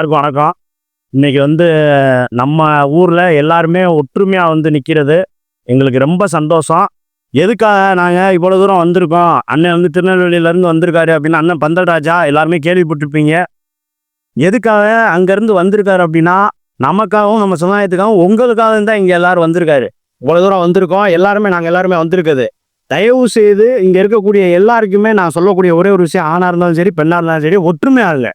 எல்லாருக்கும் வணக்கம். இன்னைக்கு வந்து நம்ம ஊரில் எல்லாருமே ஒற்றுமையாக வந்து நிற்கிறது எங்களுக்கு ரொம்ப சந்தோஷம். எதுக்காக நாங்கள் இவ்வளோ தூரம் வந்திருக்கோம்? அண்ணன் வந்து திருநெல்வேலியிலேருந்து வந்திருக்காரு அப்படின்னு அண்ணன் பந்தல்ராஜா எல்லாருமே கேள்விப்பட்டிருப்பீங்க. எதுக்காக அங்கேருந்து வந்திருக்காரு அப்படின்னா நமக்காகவும் நம்ம சமுதாயத்துக்காகவும் உங்களுக்காக தான் இங்கே எல்லோரும் வந்திருக்காரு. இவ்வளோ தூரம் வந்திருக்கோம். எல்லாருமே நாங்கள் எல்லாருமே வந்திருக்குது. தயவு செய்து இங்கே இருக்கக்கூடிய எல்லாருக்குமே நான் சொல்லக்கூடிய ஒரே ஒரு விஷயம் ஆணாக இருந்தாலும் சரி பெண்ணாக இருந்தாலும் சரி ஒற்றுமையாக இல்லை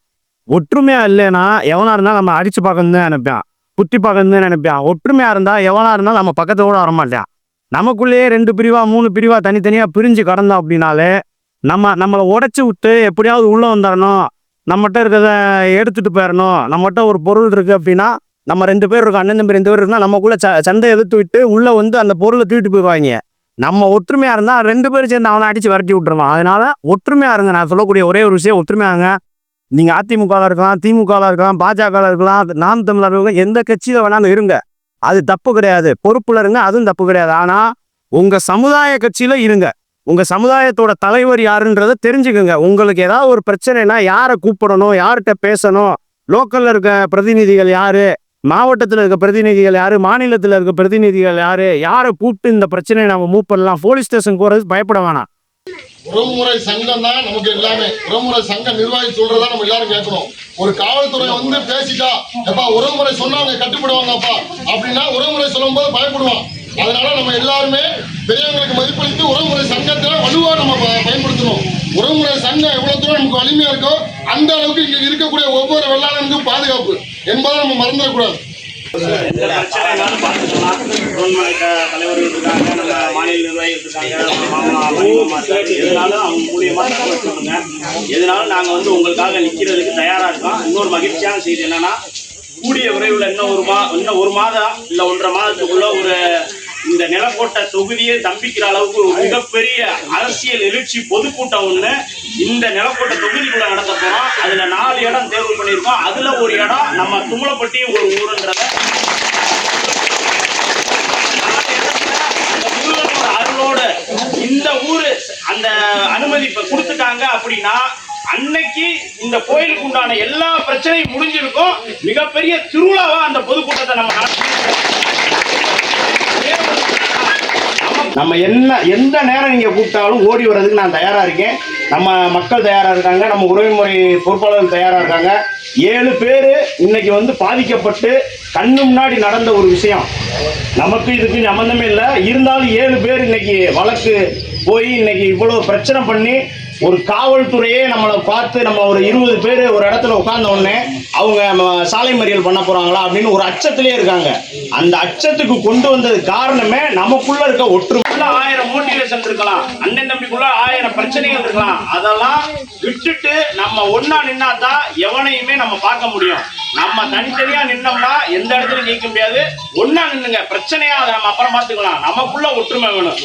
ஒற்றுமையா இல்லைன்னா எவனா இருந்தாலும் நம்ம அடிச்சு பார்க்கணும்னு நினைப்பேன் நினைப்பான். குத்தி பார்க்கணும்னு நினைப்பேன் நினைப்பான். ஒற்றுமையா இருந்தா எவனா இருந்தாலும் நம்ம பக்கத்து கூட வரமாட்டான் நமக்குள்ளேயே ரெண்டு பிரிவா மூணு பிரிவா தனித்தனியா பிரிஞ்சு கடந்தோம் அப்படின்னாலே நம்ம நம்மளை உடச்சி விட்டு எப்படியாவது உள்ள வந்துடணும் நம்மகிட்ட இருக்கிறத எடுத்துட்டு போயிடணும் நம்மகிட்ட ஒரு பொருள் இருக்கு அப்படின்னா நம்ம ரெண்டு பேர் இருக்கோம் அண்ணன் தம்பி ரெண்டு பேர் இருக்குன்னா நமக்குள்ள ச சண்டை எதிர்த்து விட்டு உள்ள வந்து அந்த பொருளை தூக்கிட்டு போயிடுவாங்க. நம்ம ஒற்றுமையா இருந்தால் ரெண்டு பேரும் சேர்ந்து அவனை அடிச்சு விரட்டி விட்டுருவான். அதனால ஒற்றுமையா இருங்க. நான் சொல்லக்கூடிய ஒரே ஒரு விஷயம் ஒற்றுமையாங்க நீங்கள் அதிமுகவில் இருக்கலாம் திமுகவில் இருக்கலாம் பாஜகவில் இருக்கலாம் நாம் தமிழர் இருக்கலாம் எந்த கட்சியில் வேணாலும் இருங்க. அது தப்பு கிடையாது. பொறுப்பில் இருங்க அதுவும் தப்பு கிடையாது. ஆனால் உங்கள் சமுதாய கட்சியில் இருங்க. உங்கள் சமுதாயத்தோட தலைவர் யாருன்றதை தெரிஞ்சுக்கோங்க. உங்களுக்கு ஏதாவது ஒரு பிரச்சனைனா யாரை கூப்பிடணும் யார்கிட்ட பேசணும் லோக்கலில் இருக்க பிரதிநிதிகள் யார் மாவட்டத்தில் இருக்க பிரதிநிதிகள் யார் மாநிலத்தில் இருக்க பிரதிநிதிகள் யார் யாரை கூப்பிட்டு இந்த பிரச்சனையை நம்ம மூவ் பண்ணலாம்? போலீஸ் ஸ்டேஷன் போகிறது பயப்பட வேணாம். உறவுமுறை சங்கம் தான் நமக்கு எல்லாமே. உறவுமுறை சங்க நிர்வாகி சொல்றதா நம்ம எல்லாரும் கேட்கணும். ஒரு காவல்துறை வந்து பேசிட்டா எப்பா உறவுமுறை சொன்னா அவங்க கட்டுப்படுவாங்கப்பா. அப்படின்னா உறவுமுறை சொல்லும் போது பயப்படுவான். அதனால நம்ம எல்லாருமே பெரியவங்களுக்கு மதிப்பளித்து உறவுமுறை சங்கத்தை வலுவா நம்ம பயன்படுத்தணும். உறவுமுறை சங்கம் எவ்வளவு தூரம் நமக்கு வலிமையா இருக்கோ அந்த அளவுக்கு இங்க இருக்கக்கூடிய ஒவ்வொரு வெள்ளாளனுக்கும் பாதுகாப்பு. என்பதை நம்ம மறந்துடக்கூடாது. எதனாலும் அவங்க நாங்க வந்து உங்களுக்காக நிக்கிறதுக்கு தயாரா இருக்கோம். இன்னொரு மகிழ்ச்சியான செய்தி என்னன்னா கூடிய விரைவில் இன்னும் ஒரு மா இன்னும் ஒரு மாதம் இல்ல ஒன்றரை மாதத்துக்குள்ள ஒரு இந்த நிலக்கோட்டை தொகுதியை தம்பிக்கிற அளவுக்கு ஒரு மிகப்பெரிய அரசியல் எழுச்சி பொதுக்கூட்டம் ஒண்ணு இந்த நிலக்கோட்டை தொகுதிக்குள்ள நடத்த போறோம். அதுல நாலு இடம் தேர்வு பண்ணியிருக்கோம். அதுல ஒரு இடம் நம்ம தும்மலப்பட்டி ஒரு ஊருன்றத அந்த முருகனோட அருளோட இந்த ஊரு அந்த அனுமதி இப்ப கொடுத்துட்டாங்க அப்படின்னா அன்னைக்கு இந்த கோயிலுக்கு உண்டான எல்லா பிரச்சனையும் முடிஞ்சிருக்கும். மிகப்பெரிய திருவிழாவா அந்த பொதுக்கூட்டத்தை நம்ம நம்ம என்ன எந்த நேரம் நீங்க கூப்பிட்டாலும் ஓடி வர்றதுக்கு நான் தயாரா இருக்கேன். நம்ம மக்கள் தயாரா இருக்காங்க நம்ம உறவுமுறை பொறுப்பாளர்கள் தயாரா இருக்காங்க. ஏழு பேர் இன்னைக்கு வந்து பாதிக்கப்பட்டு கண்ணு முன்னாடி நடந்த ஒரு விஷயம். நமக்கு இதுக்கு சம்மந்தமே இல்லை. இருந்தாலும் ஏழு பேர் இன்னைக்கு வழக்கு போய் இன்னைக்கு இவ்வளவு பிரச்சனை பண்ணி ஒரு காவல்துறையே நம்மளை பார்த்து நம்ம ஒரு இருபது பேர் ஒரு இடத்துல உட்கார்ந்த உடனே அவங்க சாலை மறியல் பண்ண போறாங்களா அப்படின்னு ஒரு அச்சத்திலே இருக்காங்க. அந்த அச்சத்துக்கு கொண்டு வந்தது காரணமே நமக்குள்ள இருக்க ஒற்றுமைக்குள்ள ஆயிரம் மோட்டிவேஷன் இருக்கலாம். அண்ணன் தம்பிக்குள்ள ஆயிரம் பிரச்சனைகள் இருக்கலாம். அதெல்லாம் விட்டுட்டு நம்ம ஒண்ணா நின்னாதான் எவனையுமே நம்ம பார்க்க முடியும். நம்ம தனித்தனியா நின்னோம்னா எந்த இடத்துலயும் நீக்க முடியாது. ஒன்னா நின்னுங்க. பிரச்சனையா அதை நம்ம அப்புறம் பார்த்துக்கலாம். நமக்குள்ள ஒற்றுமை வேணும்.